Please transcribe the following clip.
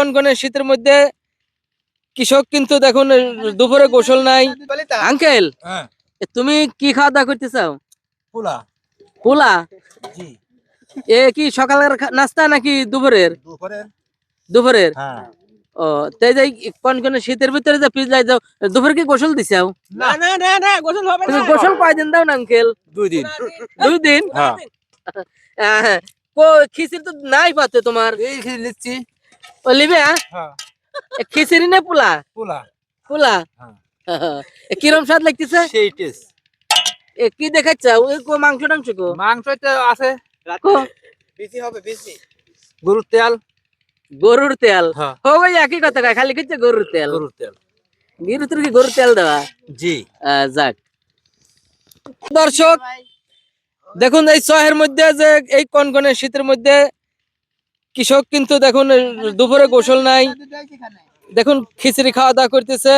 কনকনে শীতের মধ্যে কৃষক কিন্তু দেখুন দুপুরে গোসল নাই। আঙ্কেল হ্যাঁ। তুমি কি খাওয়া দাওয়া করতে চাও? পোলা। পোলা? এ কি সকালের নাস্তা নাকি দুপুরের? দুপুরের। দুপুরের? হ্যাঁ। ও তাই যাই কনকনে শীতের ভিতরে যে পিজাই যাও দুপুরে কি গোসল দিছাও না। না না না গোসল হবে তুমি গোসল কয়দিন দাও না আঙ্কেল? দুই দিন। দুই দিন? হ্যাঁ। কো খিচুড়ি তো নাই পাতে তোমার। এই খেয়ে নিচ্ছি। লিবে হ্যাঁ। এ খিচুড়ি না পোলা? পোলা। পোলা? হ্যাঁ। এ কিরম স্বাদ লাগতেছে? সেই টেস্ট এ কি দেখাচ্ছ? ওই কো মাংস টাংস কো? মাংস তো আছে। কো? বেশি হবে বেশি গরুর তেল। গরুর তেল? হ্যাঁ। ও ভাই একই কথা কয়, খালি কিচ্ছে গরুর তেল। গরুর তেল। গিরু তোর কি গরুর তেল দেওয়া? জি। যাক। দর্শক দেখুন এই শহরের মধ্যে যে এই কনকনে শীতের মধ্যে কৃষক কিন্তু দেখুন দুপুরে গোসল নাই। দেখুন খিচড়ি খাওয়া দাওয়া করতেছে।